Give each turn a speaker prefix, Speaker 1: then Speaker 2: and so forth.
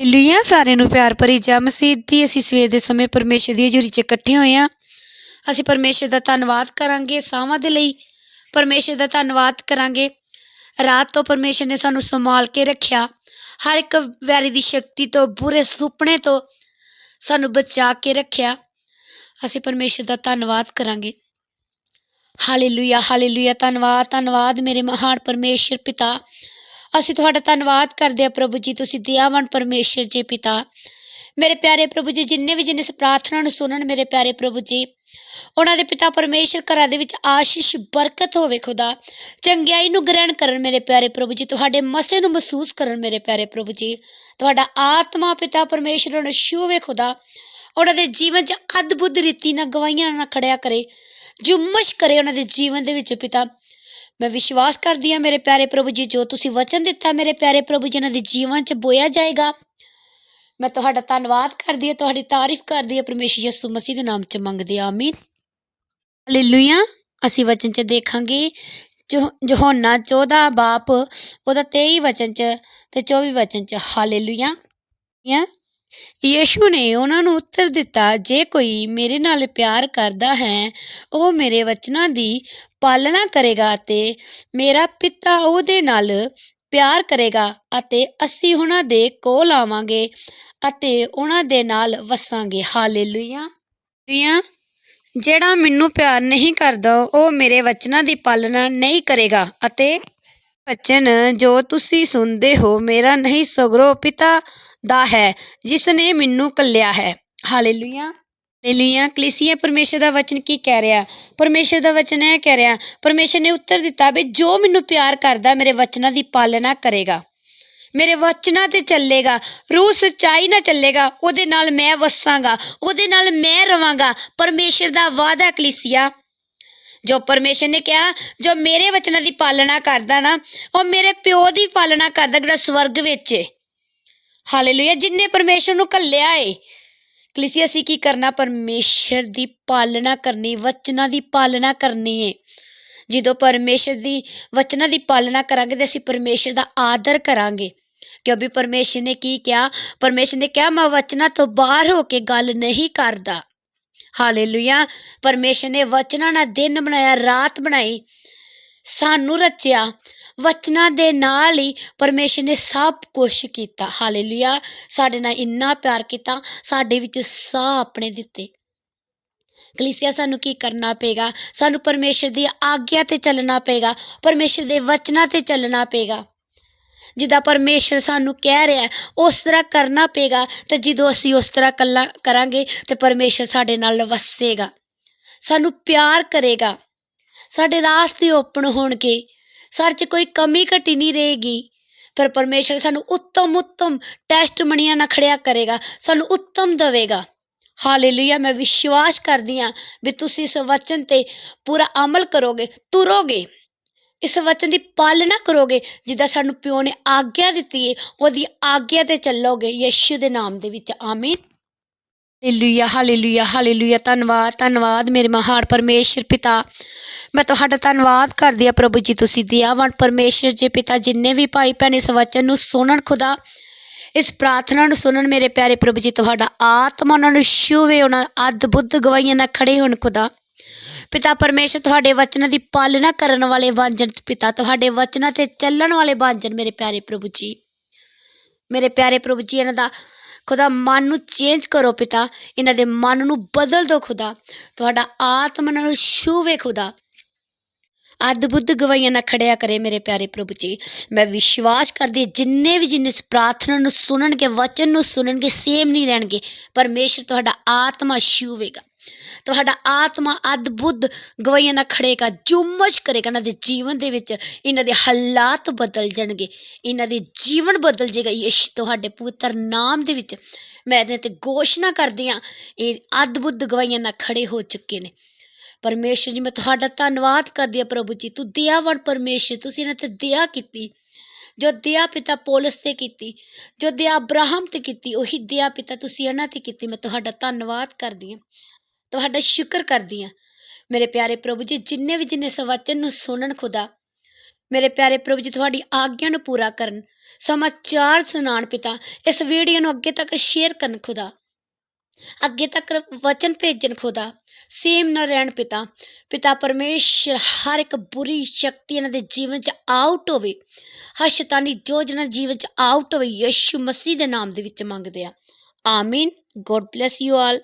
Speaker 1: Hallelujah ਸਾਰਿਆਂ ਨੂੰ ਪਿਆਰ ਭਰੀ ਜੈ। ਮਸੀਹ ਦੀ ਅਸੀਂ ਸਵੇਰ ਦੇ ਸਮੇਂ ਪਰਮੇਸ਼ਰ ਦੀ ਹਜ਼ੂਰੀ 'ਚ ਇਕੱਠੇ ਹੋਏ ਹਾਂ। ਅਸੀਂ ਪਰਮੇਸ਼ਰ ਦਾ ਧੰਨਵਾਦ ਕਰਾਂਗੇ ਸਾਵਾਂ ਦੇ ਲਈ। ਪਰਮੇਸ਼ਰ ਦਾ ਧੰਨਵਾਦ ਕਰਾਂਗੇ। ਰਾਤ ਤੋਂ ਪਰਮੇਸ਼ਰ ਨੇ ਸਾਨੂੰ ਸੰਭਾਲ ਕੇ ਰੱਖਿਆ। ਹਰ ਇੱਕ ਵੈਰੀ ਦੀ ਸ਼ਕਤੀ ਤੋਂ, ਬੁਰੇ ਸੁਪਨੇ ਤੋਂ ਸਾਨੂੰ ਬਚਾ ਕੇ ਰੱਖਿਆ। ਅਸੀਂ ਪਰਮੇਸ਼ਰ ਦਾ ਧੰਨਵਾਦ ਕਰਾਂਗੇ। ਹਾਲੇਲੂਇਆ ਹਾਲੇਲੂਇਆ। ਧੰਨਵਾਦ ਧੰਨਵਾਦ ਮੇਰੇ ਮਹਾਨ ਪਰਮੇਸ਼ਰ ਪਿਤਾ। ਅਸੀਂ ਤੁਹਾਡਾ ਧੰਨਵਾਦ ਕਰਦੇ ਹਾਂ ਪ੍ਰਭੂ ਜੀ, ਤੁਸੀਂ ਦਇਆਵਾਨ ਪਰਮੇਸ਼ਰ ਜੀ ਪਿਤਾ। ਮੇਰੇ ਪਿਆਰੇ ਪ੍ਰਭੂ ਜੀ, ਜਿੰਨੇ ਵੀ ਜਿੰਨੇ ਇਸ ਪ੍ਰਾਰਥਨਾ ਨੂੰ ਸੁਣਨ ਮੇਰੇ ਪਿਆਰੇ ਪ੍ਰਭੂ ਜੀ, ਉਹਨਾਂ ਦੇ ਪਿਤਾ ਪਰਮੇਸ਼ਰ ਘਰਾਂ ਦੇ ਵਿੱਚ ਆਸ਼ੀਸ਼, ਬਰਕਤ ਹੋਵੇ ਖੁਦਾ। ਚੰਗਿਆਈ ਨੂੰ ਗ੍ਰਹਿਣ ਕਰਨ ਮੇਰੇ ਪਿਆਰੇ ਪ੍ਰਭੂ ਜੀ, ਤੁਹਾਡੇ ਮਸੇ ਨੂੰ ਮਹਿਸੂਸ ਕਰਨ ਮੇਰੇ ਪਿਆਰੇ ਪ੍ਰਭੂ ਜੀ। ਤੁਹਾਡਾ ਆਤਮਾ ਪਿਤਾ ਪਰਮੇਸ਼ਰ ਨੂੰ ਛੂਵੇ ਖੁਦਾ। ਉਹਨਾਂ ਦੇ ਜੀਵਨ 'ਚ ਅਦਭੁਤ ਰੀਤੀ ਨਾਲ ਗਵਾਈਆਂ ਨਾਲ ਖੜਿਆ ਕਰੇ। ਜੁਮਸ਼ ਕਰੇ ਉਹਨਾਂ ਦੇ ਜੀਵਨ ਦੇ ਵਿੱਚ ਪਿਤਾ। ਮੈਂ ਵਿਸ਼ਵਾਸ ਕਰਦੀ ਹਾਂ ਮੇਰੇ ਪਿਆਰੇ ਪ੍ਰਭੂ ਜੀ, ਜੋ ਤੁਸੀਂ ਵਚਨ ਦਿੱਤਾ ਮੇਰੇ ਪਿਆਰੇ ਪ੍ਰਭੂ ਜੀ ਇਹਨਾਂ ਦੇ ਜੀਵਨ 'ਚ ਬੋਇਆ ਜਾਏਗਾ। ਮੈਂ ਤੁਹਾਡਾ ਧੰਨਵਾਦ ਕਰਦੀ ਹਾਂ, ਤੁਹਾਡੀ ਤਾਰੀਫ ਕਰਦੀ ਹਾਂ, ਪਰਮੇਸ਼ਰ ਯਿਸੂ ਮਸੀਹ ਦੇ ਨਾਮ 'ਚ ਮੰਗਦੀ ਆਮੀਨ। ਹਾਲੇਲੂਇਆ ਅਸੀਂ ਵਚਨ 'ਚ ਦੇਖਾਂਗੇ, ਜੋ ਯਹੋਨਾ 14 ਬਾਪ, ਉਹਦਾ 23 ਵਚਨ 'ਚ ਤੇ 24 ਵਚਨ 'ਚ। ਹਾਲੇਲੂਇਆ ਯਾ ਯੀਸ਼ੂ ਨੇ ਉਹਨਾਂ ਨੂੰ ਉੱਤਰ ਦਿੱਤਾ, ਜੇ ਕੋਈ ਮੇਰੇ ਨਾਲ ਪਿਆਰ ਕਰਦਾ ਹੈ, ਉਹ ਮੇਰੇ ਵਚਨਾਂ ਦੀ ਪਾਲਣਾ ਕਰੇਗਾ ਅਤੇ ਮੇਰਾ ਪਿਤਾ ਉਹਦੇ ਨਾਲ ਪਿਆਰ ਕਰੇਗਾ ਅਤੇ ਅਸੀਂ ਉਹਨਾਂ ਦੇ ਕੋਲ ਆਵਾਂਗੇ ਅਤੇ ਉਹਨਾਂ ਦੇ ਨਾਲ ਵਸਾਂਗੇ। ਹਾਲੇਲੂਇਆ। ਹਾਲੇਲੂਇਆ ਜਿਹੜਾ ਮੈਨੂੰ ਪਿਆਰ ਨਹੀਂ ਕਰਦਾ, ਉਹ ਮੇਰੇ ਵਚਨਾਂ ਦੀ ਪਾਲਣਾ ਨਹੀਂ ਕਰੇਗਾ ਅਤੇ ਵਚਨ ਜੋ ਤੁਸੀਂ ਸੁਣਦੇ ਹੋ ਮੇਰਾ ਨਹੀਂ ਸਗਰੋ ਪਿਤਾ ਦਾ ਹੈ ਜਿਸ ਨੇ ਮੈਨੂੰ ਕੱਲਿਆ ਹੈ। ਹਾਲੇਲੂਇਆ। ਹਾਲੇਲੂਇਆ ਕਲੀਸੀਆ ਪਰਮੇਸ਼ਰ ਦਾ ਵਚਨ ਕੀ ਕਹਿ ਰਿਹਾ? ਪਰਮੇਸ਼ਰ ਦਾ ਵਚਨ ਇਹ ਕਹਿ ਰਿਹਾ, ਪਰਮੇਸ਼ਰ ਨੇ ਉੱਤਰ ਦਿੱਤਾ ਵੀ ਜੋ ਮੈਨੂੰ ਪਿਆਰ ਕਰਦਾ, ਮੇਰੇ ਵਚਨਾਂ ਦੀ ਪਾਲਣਾ ਕਰੇਗਾ। ਮੇਰੇ ਵਚਨਾਂ ਤੇ ਚੱਲੇਗਾ, ਰੂਹ ਸੱਚਾਈ ਨਾਲ ਚੱਲੇਗਾ, ਉਹਦੇ ਨਾਲ ਮੈਂ ਵਸਾਂਗਾ, ਉਹਦੇ ਨਾਲ ਮੈਂ ਰਵਾਂਗਾ। ਪਰਮੇਸ਼ਰ ਦਾ ਵਾਅਦਾ ਕਲੀਸੀਆ। ਜੋ ਪਰਮੇਸ਼ਰ ਨੇ ਕਿਹਾ, ਜੋ ਮੇਰੇ ਵਚਨਾਂ ਦੀ ਪਾਲਣਾ ਕਰਦਾ ਨਾ, ਉਹ ਮੇਰੇ ਪਿਓ ਦੀ ਪਾਲਣਾ ਕਰਦਾ ਜਿਹੜਾ ਸਵਰਗ ਵਿੱਚ ਏ। ਹਾਲੇਲੂਇਆ, ਜਿੰਨੇ ਪਰਮੇਸ਼ਰ ਨੂੰ ਕੱਲਿਆ ਏ ਕਲੀਸੀਆ ਅਸੀਂ ਕੀ ਕਰਨਾ? ਪਰਮੇਸ਼ਰ ਦੀ ਪਾਲਣਾ ਕਰਨੀ, ਵਚਨਾਂ ਦੀ ਪਾਲਣਾ ਕਰਨੀ ਏ। ਜਦੋਂ ਪਰਮੇਸ਼ਰ ਦੀ ਵਚਨਾਂ ਦੀ ਪਾਲਣਾ ਕਰਾਂਗੇ ਤੇ ਅਸੀਂ ਪਰਮੇਸ਼ਰ ਦਾ ਆਦਰ ਕਰਾਂਗੇ। ਕਿਉਂਕਿ ਪਰਮੇਸ਼ਰ ਨੇ ਕੀ ਕਿਹਾ? ਪਰਮੇਸ਼ਰ ਨੇ ਕਿਹਾ, ਮੈਂ ਵਚਨਾਂ ਤੋਂ ਬਾਹਰ ਹੋ ਕੇ ਗੱਲ ਨਹੀਂ ਕਰਦਾ। ਹਾਲੇਲੂਇਆ। ਪਰਮੇਸ਼ਰ ਨੇ ਵਚਨਾਂ ਨਾਲ ਦਿਨ ਬਣਾਇਆ, ਰਾਤ ਬਣਾਈ, ਸਾਨੂੰ ਰਚਿਆ। ਵਚਨਾਂ ਦੇ ਨਾਲ ਹੀ ਪਰਮੇਸ਼ਰ ਨੇ ਸਭ ਕੁਝ ਕੀਤਾ। ਹਾਲੇਲੂਇਆ ਸਾਡੇ ਨਾਲ ਇੰਨਾ ਪਿਆਰ ਕੀਤਾ, ਸਾਡੇ ਵਿੱਚ ਸਾਹ ਆਪਣੇ ਦਿੱਤੇ। ਕਲੀਸਿਆ, ਸਾਨੂੰ ਕੀ ਕਰਨਾ ਪਏਗਾ? ਸਾਨੂੰ ਪਰਮੇਸ਼ਰ ਦੀ ਆਗਿਆ ਤੇ ਚੱਲਣਾ ਪਏਗਾ, ਪਰਮੇਸ਼ਰ ਦੇ ਵਚਨਾਂ ਤੇ ਚੱਲਣਾ ਪਏਗਾ। ਜਿੱਦਾਂ ਪਰਮੇਸ਼ਰ ਸਾਨੂੰ ਕਹਿ ਰਿਹਾ, ਉਸ ਤਰ੍ਹਾਂ ਕਰਨਾ ਪਏਗਾ, ਤੇ ਜਦੋਂ ਅਸੀਂ ਉਸ ਤਰ੍ਹਾਂ ਕੱਲਾ ਕਰਾਂਗੇ, ਤੇ ਪਰਮੇਸ਼ਰ ਸਾਡੇ ਨਾਲ ਵਸੇਗਾ। ਸਾਨੂੰ ਪਿਆਰ ਕਰੇਗਾ। ਸਾਡੇ ਰਾਸਤੇ ਓਪਨ ਹੋਣਗੇ। ਸਾਡੇ 'ਚ ਕੋਈ ਕਮੀ ਘਟੀ ਨਹੀਂ ਰਹੇਗੀ। ਪਰ ਪਰਮੇਸ਼ਰ ਸਾਨੂੰ ਉੱਤਮ ਉੱਤਮ ਟੈਸਟ ਮਣੀਆਂ ਨਾਲ ਖੜਿਆ ਕਰੇਗਾ, ਸਾਨੂੰ ਉੱਤਮ ਦੇਵੇਗਾ। ਹਾਲੇਲੂਇਆ ਮੈਂ ਵਿਸ਼ਵਾਸ ਕਰਦੀ ਹਾਂ ਵੀ ਤੁਸੀਂ ਇਸ ਵਚਨ ਤੇ ਪੂਰਾ ਅਮਲ ਕਰੋਗੇ, ਤੁਰੋਗੇ। ਇਸ ਵਚਨ ਦੀ ਪਾਲਣਾ ਕਰੋਗੇ, ਜਿੱਦਾਂ ਸਾਨੂੰ ਪਿਓ ਨੇ ਆਗਿਆ ਦਿੱਤੀ ਹੈ ਉਹਦੀ ਆਗਿਆ ਤੇ ਚੱਲੋਗੇ, ਯਿਸੂ ਦੇ ਨਾਮ ਦੇ ਵਿੱਚ, ਆਮੀਨ। ਹਾਲੇਲੂਇਆ ਹਾਲੇਲੂਇਆ ਹਾਲੇਲੂਇਆ ਧੰਨਵਾਦ ਧੰਨਵਾਦ ਮੇਰੇ ਮਹਾਨ ਪਰਮੇਸ਼ਰ ਪਿਤਾ। ਮੈਂ ਤੁਹਾਡਾ ਧੰਨਵਾਦ ਕਰਦੀ ਆ ਪ੍ਰਭੂ ਜੀ, ਤੁਸੀਂ ਦਿਆਵਾਨ ਪਰਮੇਸ਼ਰ ਜੀ ਪਿਤਾ, ਜਿੰਨੇ ਵੀ ਭਾਈ ਭੈਣ ਇਸ ਵਚਨ ਨੂੰ ਸੁਣਨ ਖੁਦਾ, ਇਸ ਪ੍ਰਾਰਥਨਾ ਨੂੰ ਸੁਣਨ ਮੇਰੇ ਪਿਆਰੇ ਪ੍ਰਭੂ ਜੀ, ਤੁਹਾਡਾ ਆਤਮਾ ਉਹਨਾਂ ਨੂੰ ਛੂਵੇ, ਉਹਨਾਂ ਅੱਧ ਬੁੱਧ ਗਵਾਈਆਂ ਨਾਲ ਖੜੇ ਹੋਣ ਖੁਦਾ। ਪਿਤਾ ਪਰਮੇਸ਼ਰ, ਤੁਹਾਡੇ ਵਚਨਾਂ ਦੀ ਪਾਲਣਾ ਕਰਨ ਵਾਲੇ ਵਾਂਝਣ ਪਿਤਾ, ਤੁਹਾਡੇ ਵਚਨਾਂ ਤੇ ਚੱਲਣ ਵਾਲੇ ਵਾਂਝਣ ਮੇਰੇ ਪਿਆਰੇ ਪ੍ਰਭੂ ਜੀ। ਮੇਰੇ ਪਿਆਰੇ ਪ੍ਰਭੂ ਜੀ, ਇਹਨਾਂ ਦਾ ਖੁਦਾ ਮਨ ਨੂੰ ਚੇਂਜ ਕਰੋ ਪਿਤਾ। ਇਹਨਾਂ ਦੇ ਮਨ ਨੂੰ ਬਦਲ ਦਿਓ ਖੁਦਾ। ਤੁਹਾਡਾ ਆਤਮਾ ਇਹਨਾਂ ਨੂੰ ਛੂਵੇ ਖੁਦਾ। ਅੱਧ ਗਵਾਈਆਂ ਨਾਲ ਖੜਿਆ ਕਰੇ ਮੇਰੇ ਪਿਆਰੇ ਪ੍ਰਭੂ ਜੀ। ਮੈਂ ਵਿਸ਼ਵਾਸ ਕਰਦੀ ਜਿੰਨੇ ਵੀ ਜਿੰਨੇ ਇਸ ਪ੍ਰਾਰਥਨਾ ਨੂੰ ਸੁਣਨਗੇ, ਵਚਨ ਨੂੰ ਸੁਣਨਗੇ, ਸੇਮ ਨਹੀਂ ਰਹਿਣਗੇ, ਪਰਮੇਸ਼ਰ ਤੁਹਾਡਾ ਆਤਮਾ ਛੂਵੇਗਾ। ਤੁਹਾਡਾ ਆਤਮਾ ਅਦਭੁਤ ਗਵਾਈਆਂ ਨਾਲ ਖੜੇਗਾ ਜੁਮਸ਼ ਕਰੇਗਾ। ਇਹਨਾਂ ਦੇ ਜੀਵਨ ਦੇ ਵਿੱਚ ਇਹਨਾਂ ਦੇ ਹਾਲਾਤ ਬਦਲ ਜਾਣਗੇ, ਇਹਨਾਂ ਦੇ ਜੀਵਨ ਬਦਲ ਜਾਏਗਾ। ਯਿਸੂ ਤੁਹਾਡੇ ਪਵਿੱਤਰ ਨਾਮ ਦੇ ਵਿੱਚ ਮੈਂ ਇਹਦੇ ਤੇ ਘੋਸ਼ਣਾ ਕਰਦੀ ਹਾਂ, ਇਹ ਅਦਭੁਤ ਗਵਾਈਆਂ ਨਾਲ ਖੜੇ ਹੋ ਚੁੱਕੇ ਨੇ। ਪਰਮੇਸ਼ਰ ਜੀ, ਮੈਂ ਤੁਹਾਡਾ ਧੰਨਵਾਦ ਕਰਦੀ ਹਾਂ ਪ੍ਰਭੂ ਜੀ। ਤੂੰ ਦਇਆਵਾਨ ਪਰਮੇਸ਼ਰ, ਤੁਸੀਂ ਇਹਨਾਂ ਤੇ ਦਇਆ ਕੀਤੀ। ਜੋ ਦਇਆ ਪਿਤਾ ਪੌਲਸ ਤੇ ਕੀਤੀ, ਜੋ ਦਇਆ ਅਬਰਾਹਮ ਤੇ ਕੀਤੀ, ਉਹੀ ਦਇਆ ਪਿਤਾ ਤੁਸੀਂ ਇਹਨਾਂ ਤੇ ਕੀਤੀ। ਮੈਂ ਤੁਹਾਡਾ ਧੰਨਵਾਦ ਕਰਦੀ ਹਾਂ। ਤੁਹਾਡਾ ਸ਼ੁਕਰ ਕਰਦੀ ਹਾਂ। ਮੇਰੇ ਪਿਆਰੇ ਪ੍ਰਭੂ ਜੀ, ਜਿੰਨੇ ਵੀ ਜਿੰਨੇ ਇਸ ਵਚਨ ਨੂੰ ਸੁਣਨ ਖੁਦਾ, ਮੇਰੇ ਪਿਆਰੇ ਪ੍ਰਭੂ ਜੀ, ਤੁਹਾਡੀ ਆਗਿਆ ਨੂੰ ਪੂਰਾ ਕਰਨ, ਸਮਾਚਾਰ ਸੁਣਾਉਣ ਪਿਤਾ, ਇਸ ਵੀਡੀਓ ਨੂੰ ਅੱਗੇ ਤੱਕ ਸ਼ੇਅਰ ਕਰਨ ਖੁਦਾ, ਅੱਗੇ ਤੱਕ ਵਚਨ ਭੇਜਣ ਖੁਦਾ ਸੇਮ ਨਾ ਰਹਿਣ ਪਿਤਾ। ਪਿਤਾ ਪਰਮੇਸ਼ਰ ਹਰ ਇੱਕ ਬੁਰੀ ਸ਼ਕਤੀ ਇਹਨਾਂ ਦੇ ਜੀਵਨ 'ਚ ਆਊਟ ਹੋਵੇ। ਹਰ ਸ਼ੈਤਾਨੀ ਯੋਜਨਾ ਜੀਵਨ 'ਚ ਆਊਟ ਹੋਵੇ, ਯਿਸੂ ਮਸੀਹ ਦੇ ਨਾਮ ਦੇ ਵਿੱਚ ਮੰਗਦੇ ਆ। ਆਮੀਨ ਗੋਡ ਬlesਸ ਯੂ ਆਲ